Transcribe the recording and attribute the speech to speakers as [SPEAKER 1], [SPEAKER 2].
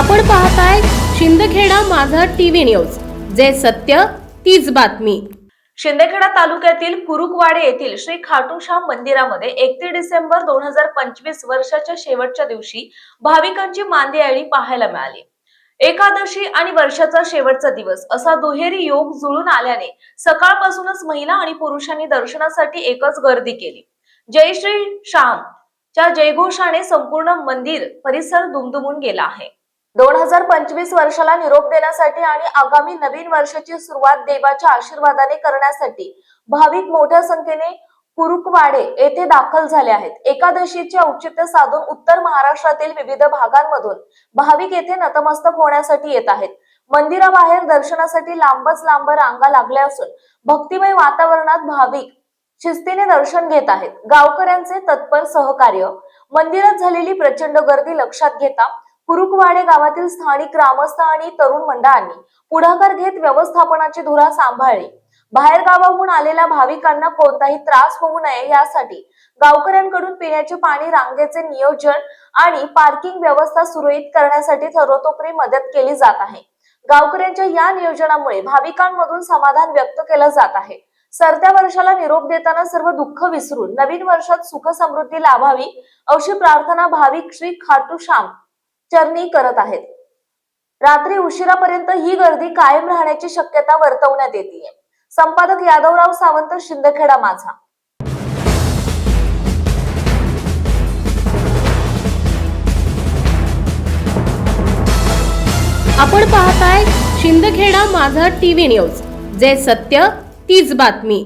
[SPEAKER 1] आपण पाहताय शिंदखेडा माझा टीव्ही न्यूज. जे सत्य तीच बातमी.
[SPEAKER 2] शिंदखेडा तालुक्यातील कुरुकवाडे येथील श्री खाटूश्याम मंदिरामध्ये एकतीस डिसेंबर दोन हजार पंचवीस वर्षाच्या शेवटच्या दिवशी भाविकांची मांदियाळी पाहायला मिळाली. एकादशी आणि वर्षाचा शेवटचा दिवस असा दुहेरी योग जुळून आल्याने सकाळपासूनच महिला आणि पुरुषांनी दर्शनासाठी एकच गर्दी केली. जय श्री श्याम च्या जयघोषाने संपूर्ण मंदिर परिसर दुमदुमून गेला आहे. दोन हजार पंचवीस वर्षाला निरोप देण्यासाठी आणि आगामी नवीन वर्षाची सुरुवात देवाच्या आशीर्वादाने करण्यासाठी भाविक मोठ्या संख्येने कुरुकवाडे येथे दाखल झाले आहेत. एकादशीचे औचित्य साधून उत्तर महाराष्ट्रातील विविध भागांमधून भाविक येथे नतमस्तक होण्यासाठी येत आहेत. मंदिराबाहेर दर्शनासाठी लांबच लांब रांगा लागल्या असून भक्तिमय वातावरणात भाविक शिस्तीने दर्शन घेत आहेत. गावकऱ्यांचे तत्पर सहकार्य मंदिरात झालेली प्रचंड गर्दी लक्षात घेता कुरुकवाडे गावातील स्थानिक ग्रामस्थ आणि तरुण मंडळांनी पुढाकार घेत व्यवस्थापनाची धुरा सांभाळली. बाहेर गावाहून आलेल्या भाविकांना कोणताही त्रास होऊ नये यासाठी गावकऱ्यांकडून पिण्याचे पाणी रांगेचे नियोजन आणि पार्किंग व्यवस्था सुरळीत करण्यासाठी सर्वतोपरी मदत केली जात आहे. गावकऱ्यांच्या या नियोजनामुळे भाविकांमधून समाधान व्यक्त केलं जात आहे. सरत्या वर्षाला निरोप देताना सर्व दुःख विसरून नवीन वर्षात सुख समृद्धी लाभावी अशी प्रार्थना भाविक श्री खाटू श्याम चरणी करत आहेत. रात्री उशिरापर्यंत ही गर्दी कायम राहण्याची शक्यता वर्तवण्यात येते संपादक यादवराव सावंत शिंदखेडा माझा.
[SPEAKER 1] आपण पाहताय शिंदखेडा माझा टीव्ही न्यूज जे सत्य तीच बातमी.